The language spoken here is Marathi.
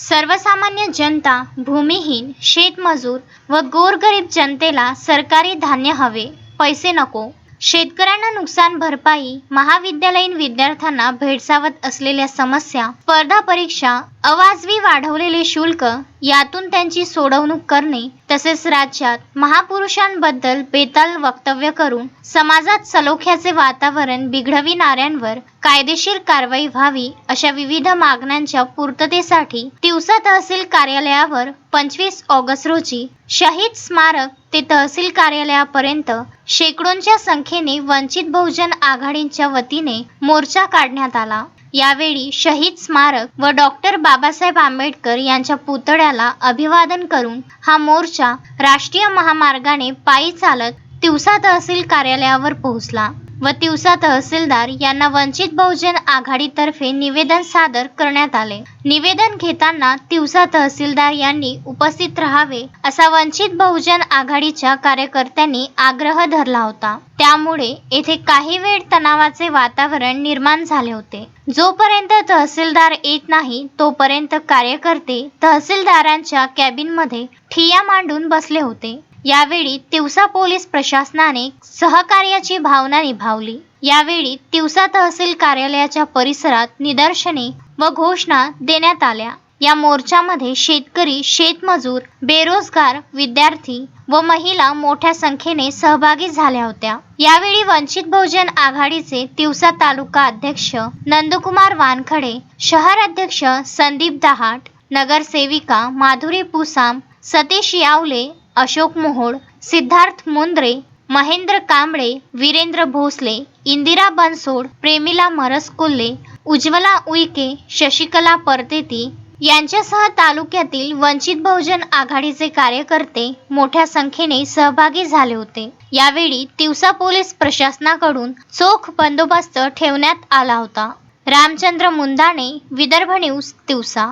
सर्वसामान्य जनता भूमिहीन शेतमजूर व गोरगरीब जनतेला सरकारी धान्य हवे पैसे नको. शेतकऱ्यांना नुकसान भरपाई महाविद्यालयीन विद्यार्थ्यांना भेडसावत असलेल्या समस्या स्पर्धा परीक्षा अवाजवी वाढवलेले शुल्क यातून त्यांची सोडवणूक करणे तसेच राज्यात महापुरुषांबद्दल बेताल वक्तव्य करून समाजात सलोख्याचे वातावरण बिघडविणाऱ्यांवर कायदेशीर कारवाई व्हावी अशा विविध मागण्यांच्या पूर्ततेसाठी तिवसा तहसील कार्यालयावर पंचवीस ऑगस्ट रोजी शहीद स्मारक ते तहसील कार्यालयापर्यंत शेकडोंच्या संख्येने वंचित बहुजन आघाडीच्या वतीने मोर्चा काढण्यात आला. यावेळी शहीद स्मारक व डॉक्टर बाबासाहेब आंबेडकर यांच्या पुतळ्याला अभिवादन करून हा मोर्चा राष्ट्रीय महामार्गाने पायी चालत तिवसा तहसील कार्यालयावर पोहोचला. व तिवसा तहसीलदार यांना वंचित बहुजन आघाडीतर्फे निवेदन सादर करण्यात आले. निवेदन घेताना तिवसा तहसीलदार यांनी उपस्थित राहावे असा वंचित बहुजन आघाडीच्या कार्यकर्त्यांनी आग्रह धरला होता. त्यामुळे येथे काही वेळ तणावाचे वातावरण निर्माण झाले होते. जोपर्यंत तहसीलदार येत नाही तोपर्यंत कार्यकर्ते तहसीलदारांच्या कॅबिनमध्ये ठिया मांडून बसले होते. यावेळी तिवसा पोलीस प्रशासनाने सहकार्याची भावना निभावली. यावेळी तिवसा तहसील कार्यालयाच्या परिसरात निदर्शने व घोषणा देण्यात आल्या. या मोर्चामध्ये शेतकरी शेतमजूर बेरोजगार विद्यार्थी व महिला मोठ्या संख्येने सहभागी झाल्या होत्या. यावेळी वंचित बहुजन आघाडीचे तिवसा तालुका अध्यक्ष नंदकुमार वानखडे शहर अध्यक्ष संदीप दहाट नगरसेविका माधुरी पुसाम सतीश यावले अशोक मोहोळ सिद्धार्थ मुंद्रे महेंद्र कांबळे वीरेंद्र भोसले इंदिरा बनसोड प्रेमिला मरसकोल्हे उज्ज्वला उईके शशिकला परतेती यांच्यासह तालुक्यातील वंचित बहुजन आघाडीचे कार्यकर्ते मोठ्या संख्येने सहभागी झाले होते. यावेळी तिवसा पोलीस प्रशासनाकडून चोख बंदोबस्त ठेवण्यात आला होता. रामचंद्र मुंदाणे विदर्भ न्यूज तिवसा.